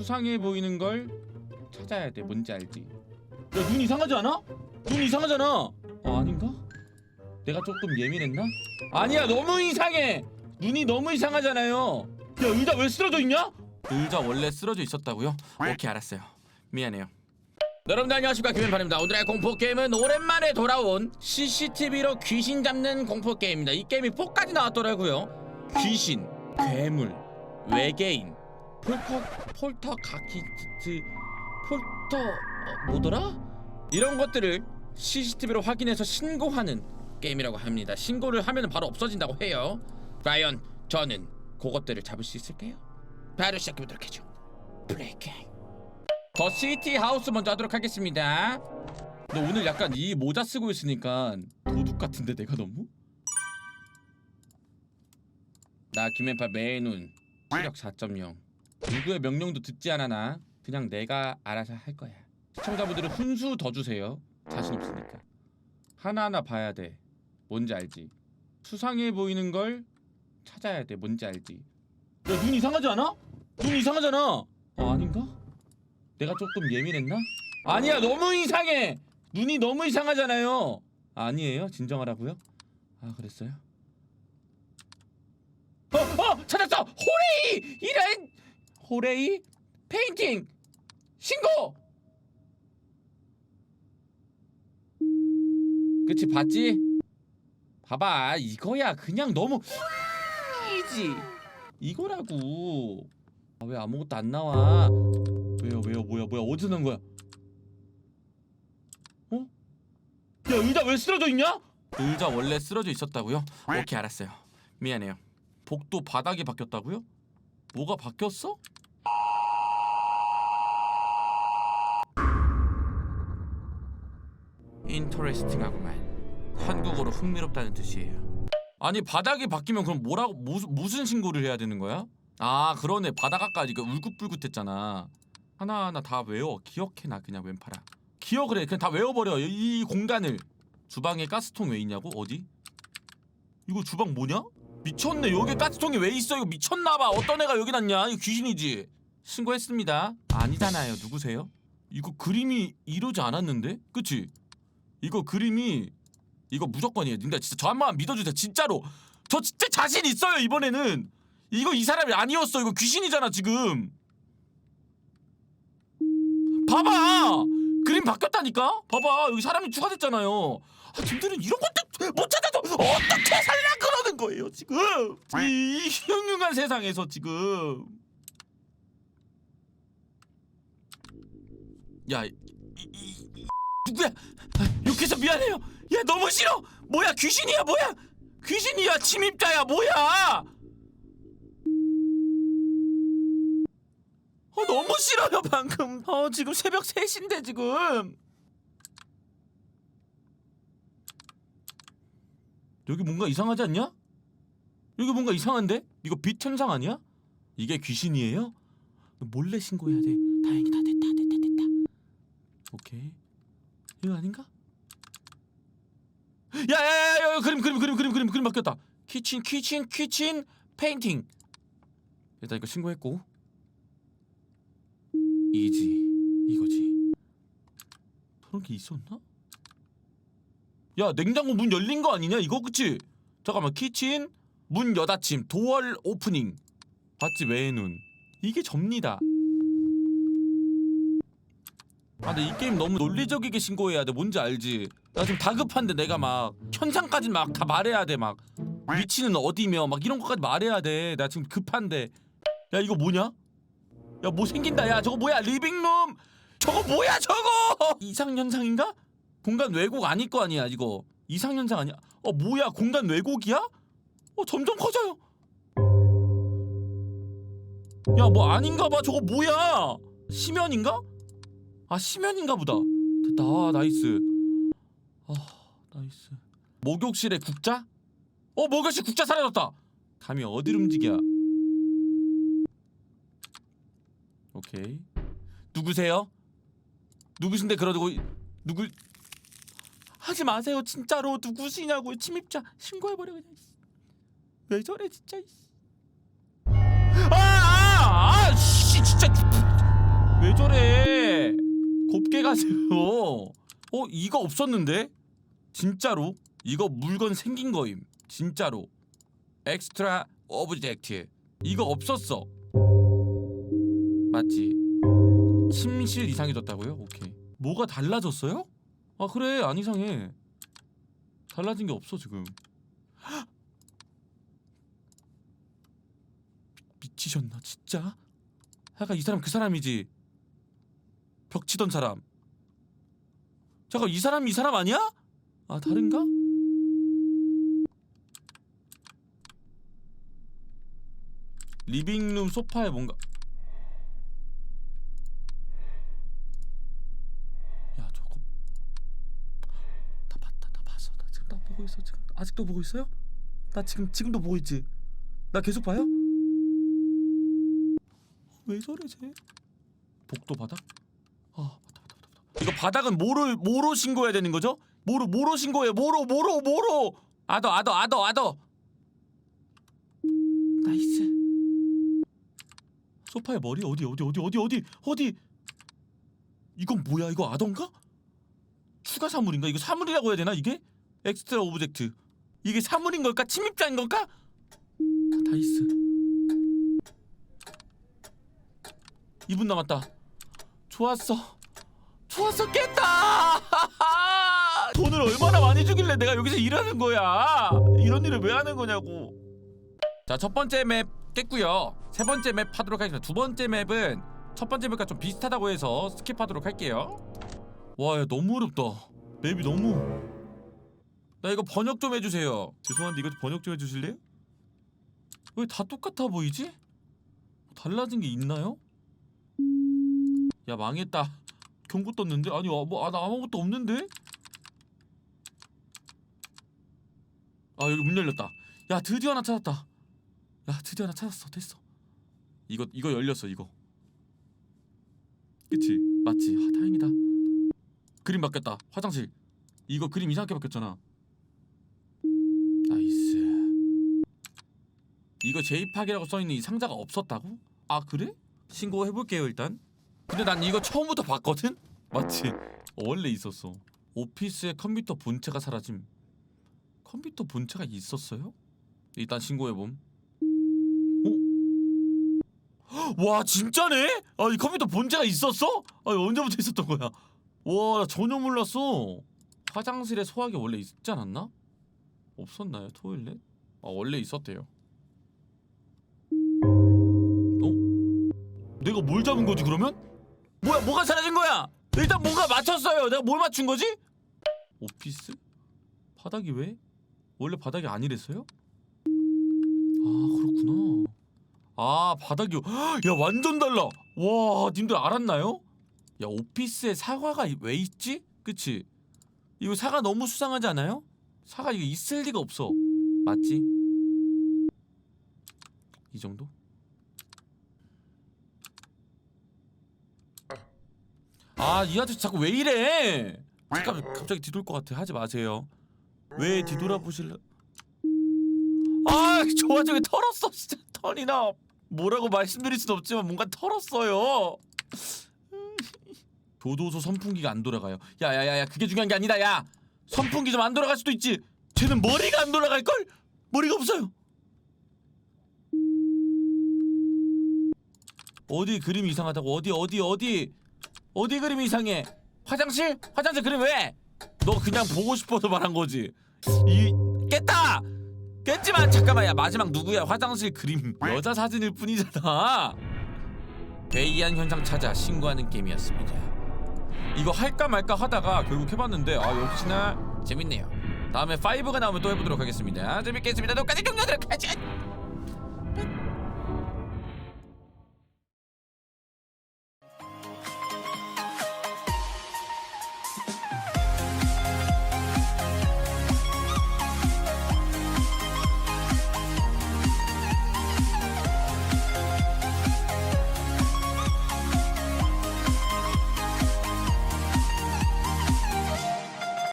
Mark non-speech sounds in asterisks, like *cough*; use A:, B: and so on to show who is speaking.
A: 수상해 보이는 걸 찾아야 돼. 뭔지 알지? 야, 눈 이상하지 않아? 눈 이상하잖아. 어, 아닌가? 내가 조금 예민했나? 아니야, 너무 이상해. 눈이 너무 이상하잖아요. 야, 의자 왜 쓰러져 있냐? 의자 원래 쓰러져 있었다고요? 오케이, 알았어요. 미안해요. 여러분들 안녕하십니까 김현판입니다 오늘의 공포게임은 오랜만에 돌아온 CCTV로 귀신 잡는 공포게임입니다 이 게임이 4까지 나왔더라고요 귀신, 괴물, 외계인, 폴터, 폴터 가키스트, 폴터... 어, 뭐더라? 이런 것들을 CCTV로 확인해서 신고하는 게임이라고 합니다 신고를 하면 바로 없어진다고 해요 과연 저는 그것들을 잡을 수 있을까요? 바로 시작해보도록 하죠 플레이 게임 더 시티 하우스 먼저 하도록 하겠습니다. 너 오늘 약간 이 모자 쓰고 있으니까 도둑 같은데 내가 너무? 나 김앤파 매눈 시력 4.0 누구의 명령도 듣지 않아 나 그냥 내가 알아서 할 거야. 시청자분들은 훈수 더 주세요. 자신 없으니까 하나하나 봐야 돼. 뭔지 알지? 수상해 보이는 걸 찾아야 돼. 뭔지 알지? 야 눈 이상하지 않아? 눈 이상하잖아. 어 아닌가? 내가 조금 예민했나? 아니야 너무 이상해 눈이 너무 이상하잖아요 아니에요 진정하라고요? 아 그랬어요? 어! 어! 찾았어! 호레이! 이런! 호레이? 페인팅! 신고! 그치 봤지? 봐봐 이거야 그냥 너무 이지 이거라고 아, 왜 아무것도 안 나와 왜요 왜요 뭐야 뭐야 어디서 난 거야 어? 야 의자 왜 쓰러져 있냐? 의자 원래 쓰러져 있었다고요? 오케이 알았어요 미안해요 복도 바닥이 바뀌었다고요? 뭐가 바뀌었어? 인터레스팅하구만 한국어로 흥미롭다는 뜻이에요. 아니 바닥이 바뀌면 그럼 뭐라고 무슨 무슨 신고를 해야 되는 거야? 아 그러네. 바닥 아까 이거 울긋불긋했잖아. 하나하나 다 외워. 기억해놔 그냥 왼팔아. 기억을 해. 그냥 다 외워버려. 이, 이 공간을. 주방에 가스통 왜 있냐고? 어디? 이거 주방 뭐냐? 미쳤네. 여기 가스통이 왜 있어? 이거 미쳤나봐. 어떤 애가 여기 놨냐? 이거 귀신이지. 신고했습니다. 아니잖아요. 누구세요? 이거 그림이 이러지 않았는데? 그치? 이거 그림이 이거 무조건이에요. 근데 진짜 저한 번만 믿어주세요. 진짜로. 저 진짜 자신 있어요 이번에는. 이거 이 사람이 아니었어. 이거 귀신이잖아 지금. 봐봐! 그림 바뀌었다니까? 봐봐. 여기 사람이 추가됐잖아요. 아 님들은 이런 것도 못 찾아서 어떻게 살라 그러는 거예요 지금? 이 흉흉한 세상에서 지금. 야 이, 이, 이, 누구야 아, 욕해서 미안해요 야 너무 싫어 뭐야 귀신이야 뭐야 귀신이야 침입자야 뭐야 어 너무 싫어요 방금 어 지금 새벽 3시인데 지금 여기 뭔가 이상하지 않냐? 여기 뭔가 이상한데? 이거 빛 현상 아니야? 이게 귀신이에요? 몰래 신고해야 돼 다행이다 됐다 됐다 됐다 오케이 이거 아닌가? 야야야야 그림 그림 그림 그림 그림 그림 바뀌었다. 키친 키친 키친 페인팅. 일단 이거 신고했고. 이지. 이거지. 그런 게 있었나? 야 냉장고 문 열린 거 아니냐? 이거 그치? 잠깐만 키친 문 여닫힘 도어 오프닝. 봤지 외의 눈. 이게 접니다 아 근데 이 게임 너무 논리적이게 신고해야 돼. 뭔지 알지? 나 지금 다급한데 내가 막 현상까지 막 다 말해야 돼 막 위치는 어디며 막 이런 것까지 말해야 돼 나 지금 급한데. 야 이거 뭐냐? 야 뭐 생긴다. 야 저거 뭐야? 리빙룸! 저거 뭐야 저거? 이상현상인가? 공간 왜곡 아닐 거 아니야 이거. 이상현상 아니야? 어 뭐야? 공간 왜곡이야? 어 점점 커져요. 야 뭐 아닌가 봐. 저거 뭐야? 심연인가? 아 심연인가 보다. 됐다. 아, 나이스. 아 나이스. 목욕실에 국자? 어 목욕실 국자 사라졌다. 감히 어디를 움직여? 오케이. 누구세요? 누구신데 그러고 누구 하지 마세요. 진짜로 누구시냐고. 침입자 신고해버려 그냥 왜 저래 진짜 아아아씨 진짜 가세요. 어 이거 없었는데 진짜로 이거 물건 생긴 거임 진짜로 엑스트라 오브젝트 이거 없었어 맞지? 침실 이상해졌다고요? 오케이 뭐가 달라졌어요? 아 그래 안 이상해 달라진 게 없어 지금 헉! 미치셨나 진짜? 약간 이 사람 그 사람이지 벽 치던 사람 잠깐 이 사람 이 사람 아니야? 아 다른가? 리빙룸 소파에 뭔가 야 저거 나 봤다 나 봤어 나 지금 나 보고 있어 지금 아직도 보고 있어요? 나 지금 지금도 보고 있지? 나 계속 봐요? 왜 저래 쟤? 복도 바닥? 아 맞다 맞다 맞다 맞다. 이거 바닥은 뭐로 뭐로 신고해야 되는 거죠? 뭐로 뭐로 신고해? 뭐로 뭐로 뭐로? 아더 아더 아더 아더. 나이스. 소파에 머리 어디 어디 어디 어디 어디 어디? 이건 뭐야? 이거 아던가? 추가 사물인가? 이거 사물이라고 해야 되나 이게? 엑스트라 오브젝트. 이게 사물인 걸까? 침입자인 걸까? 아, 나이스. 2분 남았다. 좋았어. 좋았어 깼다. *laughs* 돈을 얼마나 많이 주길래 내가 여기서 일하는 거야. 이런 일을 왜 하는 거냐고. 자, 첫 번째 맵 깼고요. 세 번째 맵 하도록 하겠습니다. 두 번째 맵은 첫 번째 맵과 좀 비슷하다고 해서 스킵하도록 할게요. 와, 야, 너무 어렵다. 맵이 너무. 나 이거 번역 좀 해주세요. 죄송한데 이거 번역 좀 해주실래요? 왜 다 똑같아 보이지? 달라진 게 있나요? 야 망했다. 경고 떴는데 아니 어, 뭐 아, 나 아무것도 없는데? 아 여기 문 열렸다. 야 드디어 하나 찾았다. 야 드디어 하나 찾았어. 됐어. 이거 이거 열렸어 이거. 그치 맞지? 아 다행이다. 그림 바뀌었다. 화장실. 이거 그림 이상하게 바뀌었잖아. 나이스. 이거 재입하기라고 써있는 이 상자가 없었다고? 아 그래? 신고해볼게요 일단. 근데 난 이거 처음부터 봤거든? 맞지? 원래 있었어. 오피스의 컴퓨터 본체가 사라짐. 컴퓨터 본체가 있었어요? 일단 신고해봄. 어? 와 진짜네? 아이 컴퓨터 본체가 있었어? 아 언제부터 있었던 거야? 와나 전혀 몰랐어. 화장실에 소화기 원래 있지 않았나? 없었나요 토일렛? 아 원래 있었대요. 어? 내가 뭘 잡은 거지 그러면? 뭐야 뭐가 사라진 거야? 일단 뭔가 맞췄어요. 내가 뭘 맞춘 거지? 오피스? 바닥이 왜? 원래 바닥이 아니랬어요? 아 그렇구나. 아 바닥이 *gasps* 야 완전 달라. 와 님들 알았나요? 야 오피스에 사과가 왜 있지? 그치? 이거 사과 너무 수상하지 않아요? 사과 이거 있을 리가 없어. 맞지? 이 정도? 아, 이 아저씨 자꾸 왜 이래? 잠깐 갑자기 뒤돌 것 같아. 하지 마세요. 왜 뒤돌아보실래? 아, 저 와중에 털었어. 진짜 털이나 뭐라고 말씀드릴 순 없지만 뭔가 털었어요. 교도소 선풍기가 안 돌아가요. 야야야야, 그게 중요한 게 아니다. 야, 선풍기 좀 안 돌아갈 수도 있지. 쟤는 머리가 안 돌아갈 걸? 머리가 없어요. 어디 그림이 이상하다고? 어디 어디 어디? 어디 그림이 이상해? 화장실? 화장실 그림 왜? 너 그냥 보고 싶어서 말한 거지. 이 깼다. 깼지만 잠깐만 야 마지막 누구야? 화장실 그림 여자 사진일 뿐이잖아. 괴이한 현상 찾아 신고하는 게임이었습니다. 이거 할까 말까 하다가 결국 해봤는데 아 역시나 재밌네요. 다음에 5가 나오면 또 해보도록 하겠습니다. 재밌겠습니다. 똑같이 종료하도록 하죠.